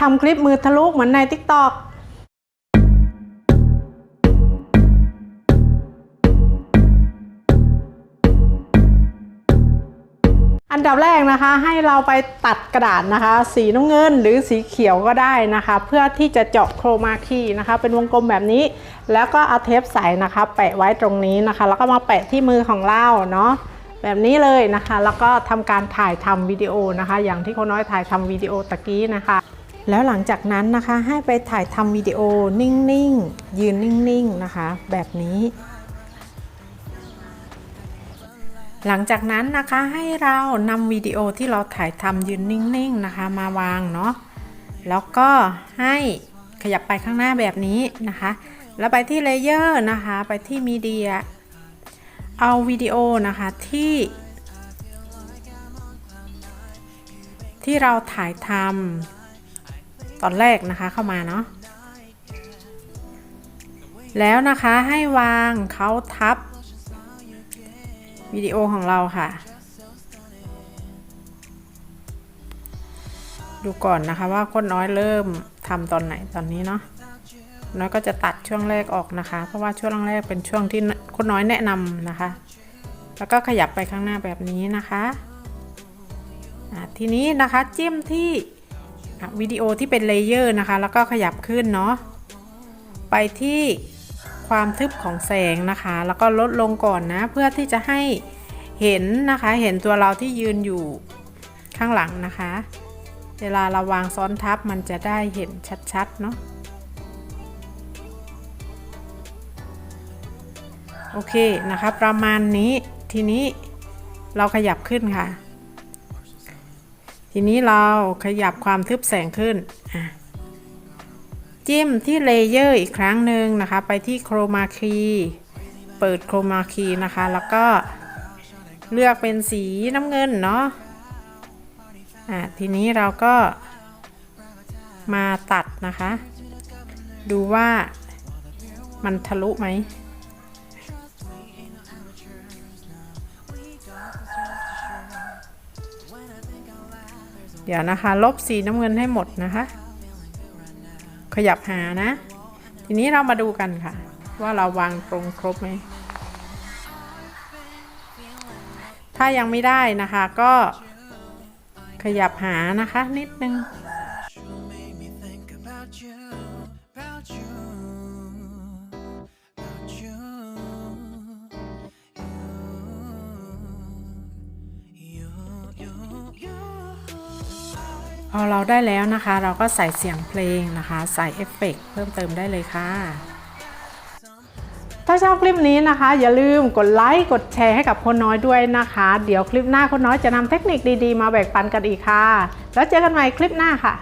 ทำคลิปมือทะลุเหมือนใน TikTok อันดับแรกนะคะให้เราไปตัดกระดาษนะคะ สีน้ำเงินหรือสีเขียวก็ได้นะคะ เพื่อที่จะเจาะโครมาคีนะคะ เป็นวงกลมแบบนี้ แล้วก็เอาเทปใสนะคะ แปะไว้ตรงนี้นะคะ แล้วก็มาแปะที่มือของเราเนาะแบบนี้เลยนะคะ แล้วก็ทำการถ่ายทำวิดีโอนะคะ อย่างที่คนน้อยถ่ายทำวิดีโอตะกี้นะคะ แล้วหลังจากนั้นนะคะให้ไปถ่ายทำวิดีโอนิ่งๆ ยืนนิ่งๆนะคะ แบบนี้ หลังจากนั้นนะคะให้เรานำวิดีโอที่เราถ่ายทำยืนนิ่งๆนะคะ มาวางเนาะแล้วก็ให้ขยับไปข้างหน้าแบบนี้นะคะ แล้วไปที่เลเยอร์นะคะไปที่มีเดียเอาวิดีโอนะคะที่ ที่เราถ่ายทำ ตอนแรกนะคะเข้ามาเนาะแล้วนะคะให้วางเขาทับวิดีโอของเราค่ะ ดูก่อนนะคะว่าคนน้อยเริ่มทำตอนไหนตอนนี้เนาะน้อยก็จะตัดช่วงแรกออกนะคะ เพราะว่าช่วงแรกเป็นช่วงที่คนน้อยแนะนำนะคะ แล้วก็ขยับไปข้างหน้าแบบนี้นะคะะทีนี้นะคะจิ้มที่ วิดีโอที่เป็นเลเยอร์นะคะ แล้วก็ขยับขึ้นเนาะไปที่ความทึบของแสงนะคะ แล้วก็ลดลงก่อนนะ เพื่อที่จะให้เห็นนะคะ เห็นตัวเราที่ยืนอยู่ข้างหลังนะคะ เวลาเราวางซ้อนทับมันจะได้เห็นชัดๆเนาะโอเคนะคะ ประมาณนี้ทีนี้เราขยับขึ้นค่ะ ทีนี้เราขยับความทึบแสงขึ้น จิ้มที่เลเยอร์อีกครั้งหนึ่งนะคะ ไปที่โครมาคีเปิดโครมาคีนะคะ แล้วก็เลือกเป็นสีน้ำเงินเนาะอะทีนี้เราก็มาตัดนะคะ ดูว่ามันทะลุไหม เดี๋ยวนะคะ ลบสีน้ำเงินให้หมดนะคะ ขยับหานะ ทีนี้เรามาดูกันค่ะ ว่าเราวางตรงครบไหม ถ้ายังไม่ได้นะคะก็ขยับหานะคะนิดนึง พอเราได้แล้วนะคะ เราก็ใส่เสียงเพลงนะคะ ใส่เอฟเฟกต์เพิ่มเติมได้เลยค่ะ ถ้าชอบคลิปนี้นะคะ อย่าลืมกดไลค์กดแชร์ให้กับคนน้อยด้วยนะคะ เดี๋ยวคลิปหน้าคนน้อยจะนำเทคนิคดีๆ มาแบ่งปันกันอีกค่ะ แล้วเจอกันใหม่คลิปหน้าค่ะ